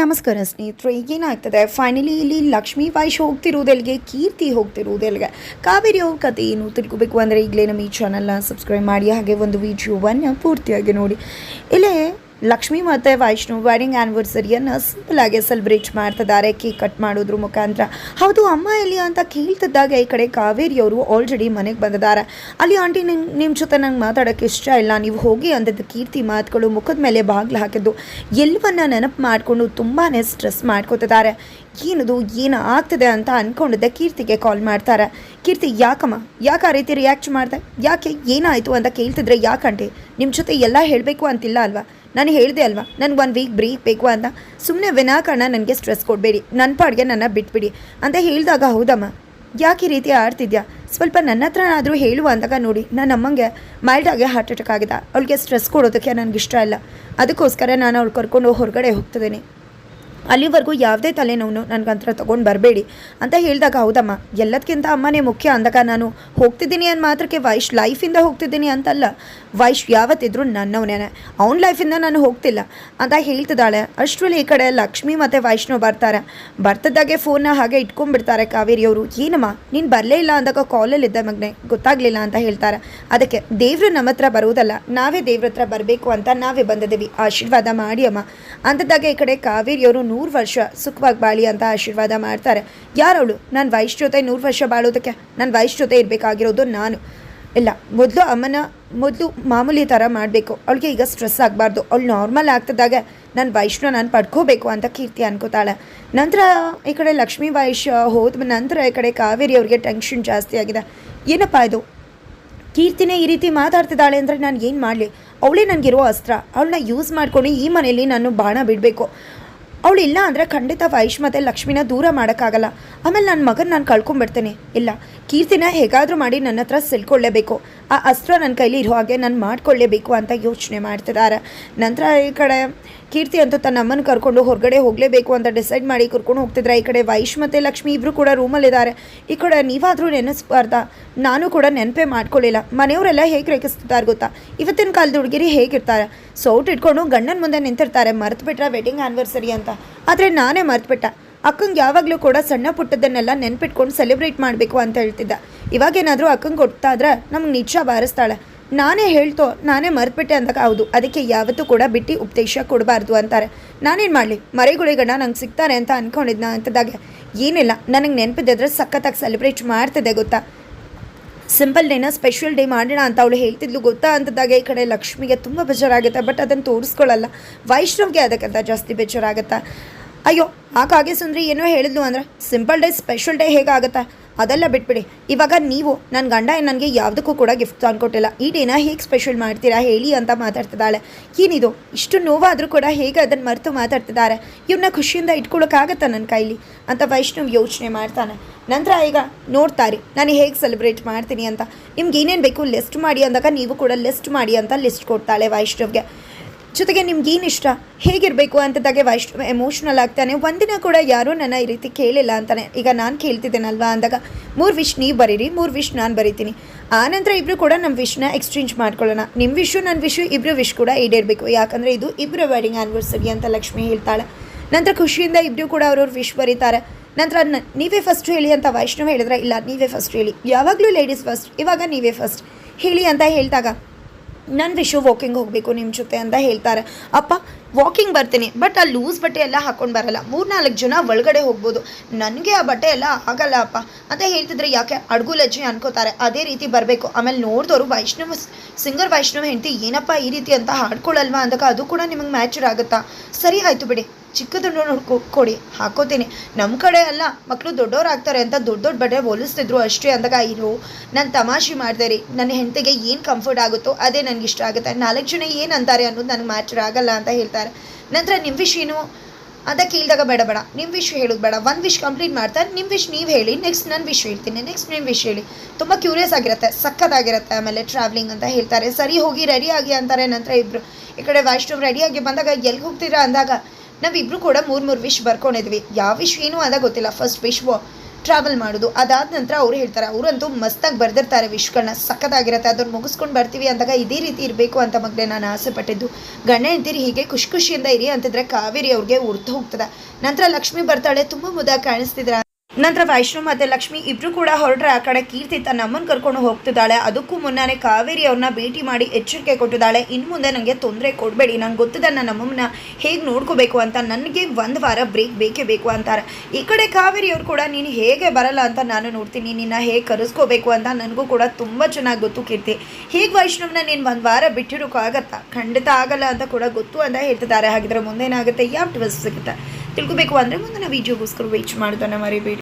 ನಮಸ್ಕಾರ ಸ್ನೇಹಿತರು ಈಗೇನಾಗ್ತದೆ ಫೈನಲಿ ಇಲ್ಲಿ ಲಕ್ಷ್ಮೀ ವೈಶ್ ಹೋಗ್ತಿರೋದೆಲ್ಗೆ, ಕೀರ್ತಿ ಹೋಗ್ತಿರೋದೆಲ್ಗೆ. ಕಾವೇರಿ ಅವ್ರ ಕತೆ ಏನು ತಿಳ್ಕೊಬೇಕು ಅಂದರೆ ಈಗಲೇ ನಮ್ಮ ಈ ಚಾನಲ್ನ ಸಬ್ಸ್ಕ್ರೈಬ್ ಮಾಡಿ, ಹಾಗೆ ಒಂದು ವಿಡಿಯೋವನ್ನು ಪೂರ್ತಿಯಾಗಿ ನೋಡಿ. ಇಲ್ಲೇ ಲಕ್ಷ್ಮಿ ಮತ್ತು ವೈಷ್ಣು ವೆಡ್ಡಿಂಗ್ ಆ್ಯನಿವರ್ಸರಿಯನ್ನು ಸಿಂಪಲ್ ಆಗಿ ಸೆಲೆಬ್ರೇಟ್ ಮಾಡ್ತಿದ್ದಾರೆ ಕೇಕ್ ಕಟ್ ಮಾಡೋದ್ರ ಮುಖಾಂತರ. ಹೌದು, ಅಮ್ಮ ಎಲ್ಲಿ ಅಂತ ಕೇಳ್ತಿದ್ದಾಗ ಈ ಕಡೆ ಕಾವೇರಿಯವರು ಆಲ್ರೆಡಿ ಮನೆಗೆ ಬಂದಿದ್ದಾರೆ. ಅಲ್ಲಿ ಆಂಟಿ ನಿಮ್ಮ ಜೊತೆ ನಂಗೆ ಮಾತಾಡೋಕ್ಕೆ ಇಷ್ಟ ಇಲ್ಲ. ನೀವು ಹೋಗಿ ಅಂದಿದ್ದು ಕೀರ್ತಿ ಮಾತುಗಳು ಮುಖದ ಮೇಲೆ ಬಾಗಿಲು ಹಾಕಿದ್ದು. ಎಲ್ಲವನ್ನ ನೆನಪು ಮಾಡಿಕೊಂಡು ತುಂಬಾ ಸ್ಟ್ರೆಸ್ ಮಾಡ್ಕೋತಿದ್ದಾರೆ. ಏನದು, ಏನು ಆಗ್ತದೆ ಅಂತ ಅಂದ್ಕೊಂಡಿದ್ದೆ ಕೀರ್ತಿಗೆ ಕಾಲ್ ಮಾಡ್ತಾರೆ. ಕೀರ್ತಿ ಯಾಕಮ್ಮ? ಯಾಕೆ ಆ ರೀತಿ ರಿಯಾಕ್ಟ್ ಮಾಡ್ದೆ? ಯಾಕೆ ಏನಾಯಿತು ಅಂತ ಕೇಳ್ತಿದ್ರೆ ಯಾಕಂಟೆ ನಿಮ್ಮ ಜೊತೆ ಎಲ್ಲ ಹೇಳಬೇಕು ಅಂತಿಲ್ಲ ಅಲ್ವಾ? ನಾನು ಹೇಳಿದೆ ಅಲ್ವಾ? ನನಗೆ ಒನ್ ವೀಕ್ ಬ್ರೇಕ್ ಬೇಕು ಅಂತ. ಸುಮ್ಮನೆ ವಿನಾಕಾರಣ ನನಗೆ ಸ್ಟ್ರೆಸ್ ಕೊಡಬೇಡಿ. ನನ್ನ ಪಾಡಿಗೆ ನನ್ನ ಬಿಟ್ಬಿಡಿ ಅಂತ ಹೇಳಿದಾಗ ಹೌದಮ್ಮ? ಯಾಕೆ ಈ ರೀತಿ ಆಡ್ತಿದ್ಯಾ? ಸ್ವಲ್ಪ ನನ್ನ ಹತ್ರನಾದರೂ ಹೇಳುವ ಅಂದಾಗ ನೋಡಿ ನನ್ನ ಅಮ್ಮಂಗೆ ಮೈಲ್ಡಾಗೆ ಹಾರ್ಟ್ ಅಟ್ಯಾಕ್ ಆಗಿದೆ ಅವಳಿಗೆ ಸ್ಟ್ರೆಸ್ ಕೊಡೋದಕ್ಕೆ ನನಗೆ ಇಷ್ಟ ಇಲ್ಲ. ಅದಕ್ಕೋಸ್ಕರ ನಾನು ಅವಳು ಕರ್ಕೊಂಡು ಹೊರಗಡೆ ಹೋಗ್ತಿದ್ದೀನಿ. ಅಲ್ಲಿವರೆಗೂ ಯಾವುದೇ ತಲೆನೋವು ನನಗಂತರ ತೊಗೊಂಡು ಬರಬೇಡಿ ಅಂತ ಹೇಳಿದಾಗ ಹೌದಮ್ಮ. ಎಲ್ಲದಕ್ಕಿಂತ ಅಮ್ಮನೇ ಮುಖ್ಯ ಅಂದಾಗ ನಾನು ಹೋಗ್ತಿದ್ದೀನಿ ಅಂದ ಮಾತ್ರಕ್ಕೆ ವೈಶ್ ಲೈಫಿಂದ ಹೋಗ್ತಿದ್ದೀನಿ ಅಂತಲ್ಲ. ವೈಶ್ ಯಾವತ್ತಿದ್ರು ನನ್ನವನೇನೆ. ಅವ್ನ ಲೈಫಿಂದ ನಾನು ಹೋಗ್ತಿಲ್ಲ. ಅಂತ ಹೇಳ್ತಿದ್ದಾಳೆ. ಅಷ್ಟರಲ್ಲಿ ಈ ಕಡೆ ಲಕ್ಷ್ಮಿ ಮತ್ತು ವೈಷ್ಣವ್ ಬರ್ತಾರೆ. ಬರ್ತಿದ್ದಾಗೆ ಫೋನ್ನ ಹಾಗೆ ಇಟ್ಕೊಂಡ್ಬಿಡ್ತಾರೆ ಕಾವೇರಿಯವರು ಏನಮ್ಮ, ನೀನು ಬರಲೇ ಇಲ್ಲ ಅಂದಾಗ ಕಾಲಲ್ಲಿದ್ದ ಮಗನೇ. ಗೊತ್ತಾಗಲಿಲ್ಲ ಅಂತ ಹೇಳ್ತಾರೆ. ಅದಕ್ಕೆ, ದೇವರು ನಮ್ಮ ಹತ್ರ ಬರುವುದಲ್ಲ. ನಾವೇ ದೇವ್ರ ಹತ್ರ ಬರಬೇಕು ಅಂತ ನಾವೇ ಬಂದಿದ್ದೀವಿ. ಆಶೀರ್ವಾದ ಮಾಡಿ ಅಮ್ಮ. ಅಂತದಾಗ ಈ ಕಡೆ ಕಾವೇರಿಯವರು ನೂರು ವರ್ಷ ಸುಖವಾಗಿ ಬಾಳಿ ಅಂತ ಆಶೀರ್ವಾದ ಮಾಡ್ತಾರೆ. ಯಾರವಳು? ನಾನು ವೈಶ್ ಜೊತೆ ನೂರು ವರ್ಷ ಬಾಳೋದಕ್ಕೆ. ನಾನು ವಯಸ್ಸು ಜೊತೆ ಇರಬೇಕಾಗಿರೋದು ನಾನು. ಇಲ್ಲ, ಮೊದಲು ಅಮ್ಮನ, ಮೊದಲು ಮಾಮೂಲಿ ಥರ ಮಾಡಬೇಕು. ಅವಳಿಗೆ ಈಗ ಸ್ಟ್ರೆಸ್ ಆಗಬಾರ್ದು. ಅವಳು ನಾರ್ಮಲ್ ಆಗ್ತಿದ್ದಾಗ ನಾನು ವೈಷ್ಣು ನಾನು ಪಡ್ಕೋಬೇಕು ಅಂತ ಕೀರ್ತಿ ಅನ್ಕೋತಾಳೆ. ನಂತರ ಈ ಕಡೆ ಲಕ್ಷ್ಮೀ ವೈಶ್ಯ ಹೋದ ನಂತರ ಈ ಕಡೆ ಕಾವೇರಿ ಅವ್ರಿಗೆ ಟೆನ್ಷನ್ ಜಾಸ್ತಿ ಆಗಿದೆ. ಏನಪ್ಪ ಇದು? ಕೀರ್ತಿನೇ ಈ ರೀತಿ ಮಾತಾಡ್ತಿದ್ದಾಳೆ ಅಂದರೆ ನಾನು ಏನು ಮಾಡಲಿ? ಅವಳೇ ನನಗಿರೋ ಅಸ್ತ್ರ. ಅವಳನ್ನ ಯೂಸ್ ಮಾಡ್ಕೊಂಡು ಈ ಮನೆಯಲ್ಲಿ ನಾನು ಬಾಣ ಬಿಡಬೇಕು. ಅವಳು ಇಲ್ಲ ಅಂದರೆ ಖಂಡಿತ ವೈಶ್ ಮತ್ತು ಲಕ್ಷ್ಮಿನ ದೂರ ಮಾಡೋಕ್ಕಾಗಲ್ಲ. ಆಮೇಲೆ ನನ್ನ ಮಗನ ನಾನು ಕಳ್ಕೊಂಬಿಡ್ತೇನೆ ಇಲ್ಲ, ಕೀರ್ತಿನ ಹೇಗಾದರೂ ಮಾಡಿ ನನ್ನ ಹತ್ರ ಸೆಳ್ಕೊಳ್ಳೇಬೇಕು. ಆ ಅಸ್ತ್ರ ನನ್ನ ಕೈಲಿ ಇರೋ ಹಾಗೆ ನಾನು ಮಾಡಿಕೊಳ್ಳೇಬೇಕು ಅಂತ ಯೋಚನೆ ಮಾಡ್ತಿದ್ದಾರೆ ನಂತರ ಈ ಕಡೆ ಕೀರ್ತಿ ಅಂತೂ ತನ್ನ ಅಮ್ಮನ ಕರ್ಕೊಂಡು ಹೊರಗಡೆ ಹೋಗಲೇಬೇಕು ಅಂತ ಡಿಸೈಡ್ ಮಾಡಿ ಕರ್ಕೊಂಡು ಹೋಗ್ತಿದ್ರೆ ಈ ಕಡೆ ವೈಶ್ ಮತ್ತು ಲಕ್ಷ್ಮಿ ಇಬ್ಬರು ಕೂಡ ರೂಮಲ್ಲಿದ್ದಾರೆ ಈ ಕಡೆ ನೀವಾದರೂ ನೆನೆಸ್ಬಾರ್ದಾ. ನಾನು ಕೂಡ ನೆನಪೇ ಮಾಡ್ಕೊಳ್ಳಿಲ್ಲ ಮನೆಯವರೆಲ್ಲ ಹೇಗೆ ರೇಖಿಸ್ತಿದ್ದಾರೆ ಗೊತ್ತಾ? ಇವತ್ತಿನ ಕಾಲದ ಹುಡುಗಿರಿ ಹೇಗಿರ್ತಾರೆ? ಸೌಟ್ ಇಟ್ಕೊಂಡು ಗಂಡನ ಮುಂದೆ ನಿಂತಿರ್ತಾರೆ. ಮರೆತು ಬಿಟ್ರೆ ವೆಡ್ಡಿಂಗ್ ಆ್ಯನಿವರ್ಸರಿ ಅಂತ. ಆದರೆ ನಾನೇ ಮರೆತುಬಿಟ್ಟ ಅಕ್ಕಂಗೆ ಯಾವಾಗಲೂ ಕೂಡ ಸಣ್ಣ ಪುಟ್ಟದನ್ನೆಲ್ಲ ನೆನ್ಪಿಟ್ಕೊಂಡು ಸೆಲೆಬ್ರೇಟ್ ಮಾಡಬೇಕು ಅಂತ ಹೇಳ್ತಿದ್ದ. ಇವಾಗೇನಾದರೂ ಅಕ್ಕಂಗೆ ಗೊತ್ತಾದ್ರೆ ನಮ್ಗೆ ನಿಜ ಬಾರಿಸ್ತಾಳೆ. ನಾನೇ ಹೇಳ್ತೋ, ನಾನೇ ಮರೆತುಬಿಟ್ಟೆ ಅಂದಾಗ ಹೌದು. ಅದಕ್ಕೆ ಯಾವತ್ತೂ ಕೂಡ ಬಿಟ್ಟು ಉಪದೇಶ ಕೊಡಬಾರ್ದು ಅಂತಾರೆ. ನಾನೇನು ಮಾಡಲಿ? ಮರೆಗುಳಿಗಣ್ಣ ನಂಗೆ ಸಿಗ್ತಾರೆ ಅಂತ ಅಂದ್ಕೊಂಡಿದ್ನ ಅಂತದಾಗೆ. ಏನಿಲ್ಲ, ನನಗೆ ನೆನಪಿದ್ರೆ ಸಖತ್ತಾಗಿ ಸೆಲೆಬ್ರೇಟ್ ಮಾಡ್ತಿದ್ದೆ ಗೊತ್ತಾ? ಸಿಂಪಲ್ ಡೇನ ಸ್ಪೆಷಲ್ ಡೇ ಮಾಡೋಣ ಅಂತ ಅವಳು ಹೇಳ್ತಿದ್ಲು ಗೊತ್ತಾ ಅಂತದಾಗ ಈ ಕಡೆ ಲಕ್ಷ್ಮಿಗೆ ತುಂಬ ಬೇಜಾರಾಗುತ್ತೆ ಬಟ್ ಅದನ್ನು ತೋರಿಸ್ಕೊಳ್ಳಲ್ಲ ವೈಷ್ಣವ್ಗೆ ಅದಕ್ಕಂತ ಜಾಸ್ತಿ ಬೇಜಾರಾಗುತ್ತಾ? ಅಯ್ಯೋ ಆಕಾಗೆ ಸುಂದ್ರಿ ಏನೋ ಹೇಳಿದ್ಲು ಅಂದರೆ ಸಿಂಪಲ್ ಡೇ ಸ್ಪೆಷಲ್ ಡೇ ಹೇಗಾಗುತ್ತಾ? ಅದೆಲ್ಲ ಬಿಟ್ಬಿಡಿ. ಇವಾಗ ನೀವು ನನ್ನ ಗಂಡ ನನಗೆ ಯಾವುದಕ್ಕೂ ಕೂಡ ಗಿಫ್ಟ್ ತಂದ್ಕೊಟ್ಟಿಲ್ಲ ಈ ಡೇನ ಹೇಗೆ ಸ್ಪೆಷಲ್ ಮಾಡ್ತೀರಾ ಹೇಳಿ ಅಂತ ಮಾತಾಡ್ತಿದ್ದಾಳೆ. ಏನಿದು? ಇಷ್ಟು ನೋವಾದರೂ ಕೂಡ ಹೇಗೆ ಅದನ್ನು ಮರೆತು ಮಾತಾಡ್ತಿದ್ದಾರೆ? ಇವನ್ನ ಖುಷಿಯಿಂದ ಇಟ್ಕೊಳ್ಳೋಕ್ಕಾಗತ್ತಾ ನನ್ನ ಕೈಲಿ? ಅಂತ ವೈಷ್ಣವ್ ಯೋಚನೆ ಮಾಡ್ತಾನೆ. ನಂತರ ಈಗ ನೋಡ್ತಾರೆ ನಾನು ಹೇಗೆ ಸೆಲೆಬ್ರೇಟ್ ಮಾಡ್ತೀನಿ ಅಂತ. ನಿಮ್ಗೆ ಏನೇನು ಬೇಕು ಲಿಸ್ಟ್ ಮಾಡಿ ಅಂದಾಗ ನೀವು ಕೂಡ ಲಿಸ್ಟ್ ಮಾಡಿ ಅಂತ ಲಿಸ್ಟ್ ಕೊಡ್ತಾಳೆ ವೈಷ್ಣವ್ಗೆ. ಜೊತೆಗೆ ನಿಮ್ಗೆ ಇಷ್ಟ? ಹೇಗಿರಬೇಕು ಅಂತದಾಗೆ ವೈಶ್ ಎಮೋಷ್ನಲ್ ಆಗ್ತಾನೆ. ಒಂದಿನ ಕೂಡ ಯಾರೂ ನನ್ನ ಈ ರೀತಿ ಕೇಳಿಲ್ಲ ಅಂತಾನೆ. ಈಗ ನಾನು ಕೇಳ್ತಿದ್ದೇನಲ್ವಾ ಅಂದಾಗ, ಮೂರು ವಿಶ್ ನೀವು ಬರೀರಿ, ಮೂರು ವಿಶ್ ನಾನು ಬರೀತೀನಿ. ಆನಂತರ ಇಬ್ಬರು ಕೂಡ ನಮ್ಮ ವಿಶ್ನ ಎಕ್ಸ್ಚೇಂಜ್ ಮಾಡ್ಕೊಳ್ಳೋಣ. ನಿಮ್ಮ ವಿಶು ನನ್ನ ವಿಶು ಇಬ್ಬರು ವಿಶ್ ಕೂಡ ಈಡೇರಬೇಕು. ಯಾಕಂದರೆ ಇದು ಇಬ್ಬರು ವೆಡ್ಡಿಂಗ್ ಆ್ಯನಿವರ್ಸರಿ ಅಂತ ಲಕ್ಷ್ಮಿ ಹೇಳ್ತಾಳೆ. ನಂತರ ಖುಷಿಯಿಂದ ಇಬ್ಬರು ಕೂಡ ಅವ್ರವ್ರ ವಿಶ್ ಬರೀತಾರೆ. ನಂತರ ನೀವೇ ಫಸ್ಟ್ ಹೇಳಿ ಅಂತ ವೈಷ್ಣವ್ ಹೇಳಿದ್ರೆ, ಇಲ್ಲ, ನೀವೇ ಫಸ್ಟ್ ಹೇಳಿ. ಯಾವಾಗಲೂ ಲೇಡೀಸ್ ಫಸ್ಟ್ ಇವಾಗ ನೀವೇ ಫಸ್ಟ್ ಹೇಳಿ ಅಂತ ಹೇಳಿದಾಗ ನನ್ನ ವಿಶು ವಾಕಿಂಗ್ ಹೋಗಬೇಕು ನಿಮ್ಮ ಜೊತೆ ಅಂತ ಹೇಳ್ತಾರೆ. ಅಪ್ಪ, ವಾಕಿಂಗ್ ಬರ್ತೀನಿ ಬಟ್ ಆ ಲೂಸ್ ಬಟ್ಟೆ ಎಲ್ಲ ಹಾಕೊಂಡು ಬರಲ್ಲ. ಮೂರ್ನಾಲ್ಕು ಜನ ಒಳಗಡೆ ಹೋಗ್ಬೋದು. ನನಗೆ ಆ ಬಟ್ಟೆ ಎಲ್ಲ ಆಗಲ್ಲ ಅಪ್ಪ. ಅಂತ ಹೇಳ್ತಿದ್ರೆ ಯಾಕೆ? ಅಡುಗು ಲಜ್ಜೆ ಅನ್ಕೋತಾರೆ. ಅದೇ ರೀತಿ ಬರಬೇಕು. ಆಮೇಲೆ ನೋಡಿದವರು ವೈಷ್ಣವ ಸಿಂಗರ್ ವೈಷ್ಣವ ಹೆಂಡತಿ ಏನಪ್ಪ ಈ ರೀತಿ ಅಂತ ಹಾಡ್ಕೊಳ್ಳಲ್ವಾ ಅಂದಾಗ ಅದು ಕೂಡ ನಿಮಗೆ ಮ್ಯಾಚರ್ ಆಗುತ್ತಾ? ಸರಿ, ಆಯಿತು ಬಿಡಿ. ಚಿಕ್ಕದನ್ನು ಕೊಡಿ, ಹಾಕೋತೀನಿ. ನಮ್ಮ ಕಡೆ ಅಲ್ಲ ಮಕ್ಕಳು ದೊಡ್ಡವ್ರು ಆಗ್ತಾರೆ ಅಂತ ದೊಡ್ಡ ದೊಡ್ಡ ಬಟ್ಟೆ ಹೋಲಿಸ್ತಿದ್ರು ಅಷ್ಟೇ ಅಂದಾಗ, ಇರು, ನಾನು ತಮಾಷೆ ಮಾಡಿದೆ ರೀ. ನನ್ನ ಹೆಂಡತಿಗೆ ಏನು ಕಂಫರ್ಟ್ ಆಗುತ್ತೋ ಅದೇ ನನಗೆ ಇಷ್ಟ ಆಗುತ್ತೆ. ನಾಲ್ಕು ಜನ ಏನು ಅಂತಾರೆ ಅನ್ನೋದು ನನಗೆ ಮ್ಯಾಚರ್ ಆಗಲ್ಲ ಅಂತ ಹೇಳ್ತಾರೆ. ನಂತರ ನಿಮ್ಮ ವಿಷ್ ಏನು? ಅಂತ ಕೇಳಿದಾಗ ಬೇಡ ಬೇಡ. ನಿಮ್ಮ ವಿಶ್ ಹೇಳೋದು ಬೇಡ. ಒಂದು ವಿಶ್ ಕಂಪ್ಲೀಟ್ ಮಾಡ್ತಾರೆ ನಿಮ್ಮ ವಿಷ್ ನೀವು ಹೇಳಿ. ನೆಕ್ಸ್ಟ್ ನನ್ನ ವಿಶ್ ಹೇಳ್ತೀನಿ. ನೆಕ್ಸ್ಟ್ ನಿಮ್ಮ ವಿಶ್ ಹೇಳಿ. ತುಂಬ ಕ್ಯೂರಿಯಸ್ ಆಗಿರುತ್ತೆ ಸಕ್ಕತ್ತಾಗಿರುತ್ತೆ ಆಮೇಲೆ ಟ್ರಾವೆಲಿಂಗ್ ಅಂತ ಹೇಳ್ತಾರೆ. ಸರಿ ಹೋಗಿ ರೆಡಿ ಆಗಿ ಅಂತಾರೆ ನಂತರ ಇಬ್ಬರು ಈ ಕಡೆ ವೈಷ್ಣವ್ ರೆಡಿಯಾಗಿ ಬಂದಾಗ ಎಲ್ಲಿ ಹೋಗ್ತೀರಾ ಅಂದಾಗ ನಾವಿಬ್ಬರು ಕೂಡ ಮೂರು ಮೂರು ವಿಶ್ ಬರ್ಕೊಂಡಿದ್ವಿ. ಯಾವ ವಿಶ್ ಏನು ಅದ ಗೊತ್ತಿಲ್ಲ. ಫಸ್ಟ್ ವಿಶ್ ಟ್ರಾವೆಲ್ ಮಾಡೋದು. ಅದಾದ ನಂತರ ಅವ್ರು ಹೇಳ್ತಾರೆ, ಅವರಂತೂ ಮಸ್ತಾಗಿ ಬರ್ದಿರ್ತಾರೆ ವಿಶ್ಗಳನ್ನ ಸಖತ್ತಾಗಿರುತ್ತೆ. ಅದನ್ನು ಮುಗಿಸ್ಕೊಂಡು ಬರ್ತೀವಿ ಅಂದಾಗ ಇದೇ ರೀತಿ ಇರಬೇಕು ಅಂತ ಮಗಳೇ ನಾನು ಆಸೆ ಪಟ್ಟಿದ್ದು. ಗಂಡ ಹೆಂಡ್ತೀರಿ ಹೀಗೆ ಖುಷಿ ಖುಷಿಯಿಂದ ಇರಿ ಅಂತಿದ್ರೆ ಕಾವೇರಿ ಅವ್ರಿಗೆ ಉರ್ತು ಹೋಗ್ತದೆ. ನಂತರ ಲಕ್ಷ್ಮಿ ಬರ್ತಾಳೆ, ತುಂಬ ಮುದ ಕಾಣಿಸ್ತಿದ್ರ ನಂತರ ವೈಷ್ಣು ಮತ್ತೆ ಲಕ್ಷ್ಮಿ ಇಬ್ರು ಕೂಡ ಹೊರಟ್ರೆ ಆ ಕಡೆ ಕೀರ್ತಿ ತನ್ನ ಅಮ್ಮನ ಕರ್ಕೊಂಡು ಹೋಗ್ತಿದ್ದಾಳೆ. ಅದಕ್ಕೂ ಮುನ್ನಾನೆ ಕಾವೇರಿ ಅವ್ರನ್ನ ಭೇಟಿ ಮಾಡಿ ಎಚ್ಚರಿಕೆ ಕೊಟ್ಟಿದ್ದಾಳೆ. ಇನ್ನು ಮುಂದೆ ನನಗೆ ತೊಂದರೆ ಕೊಡಬೇಡಿ. ನಂಗೆ ಗೊತ್ತಿದೆ ನನ್ನ ಅಮ್ಮನ ಹೇಗೆ ನೋಡ್ಕೋಬೇಕು ಅಂತ. ನನಗೆ ಒಂದು ವಾರ ಬ್ರೇಕ್ ಬೇಕೇ ಬೇಕು ಅಂತಾರೆ. ಈ ಕಡೆ ಕಾವೇರಿ ಅವ್ರು ಕೂಡ, ನೀನು ಹೇಗೆ ಬರಲ್ಲ ಅಂತ ನಾನು ನೋಡ್ತೀನಿ. ನಿನ್ನ ಹೇಗೆ ಕರೆಸ್ಕೋಬೇಕು ಅಂತ ನನಗೂ ಕೂಡ ತುಂಬ ಚೆನ್ನಾಗಿ ಗೊತ್ತು ಕೀರ್ತಿ. ಹೇಗೆ ವೈಷ್ಣವ್ನ ನೀನು ಒಂದು ವಾರ ಬಿಟ್ಟಿರೋಕ್ಕಾಗತ್ತಾ ಖಂಡಿತ ಆಗಲ್ಲ ಅಂತ ಕೂಡ ಗೊತ್ತು ಅಂತ ಹೇಳ್ತಿದ್ದಾರೆ. ಹಾಗಿದ್ರೆ ಮುಂದೇನಾಗುತ್ತೆ? ಯಾವ ಟ್ವಿಸ್ಟ್ ಸಿಗುತ್ತೆ. ತಿಳ್ಕೊಬೇಕು ಅಂದರೆ ಮುಂದಿನ ವೀಡಿಯೋಗೋಸ್ಕರ ವೇಚ್ ಮಾಡೋದನ್ನು ಮರಿಬೇಡಿ.